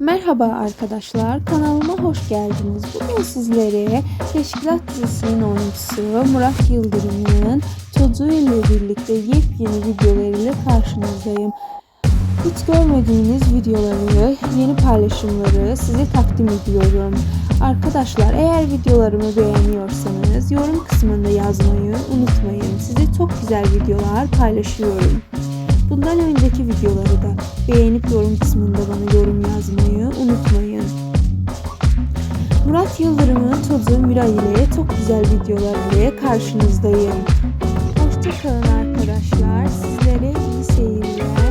Merhaba arkadaşlar, kanalıma hoş geldiniz. Bugün sizlere Teşkilat dizisinin oyuncusu Murat Yıldırım'ın çocuğu ile birlikte yepyeni videolarıyla karşınızdayım. Hiç görmediğiniz videoları, yeni paylaşımları size takdim ediyorum. Arkadaşlar eğer videolarımı beğeniyorsanız yorum kısmında yazmayı unutmayın. Size çok güzel videolar paylaşıyorum. Bundan önceki videoları da beğenip yorum kısmında bana yorum yazmayı unutmayın. Murat Yıldırım'ın çocuğu Miray ile çok güzel videolar ile karşınızdayım. Hoşçakalın arkadaşlar. Sizlere iyi seyirler.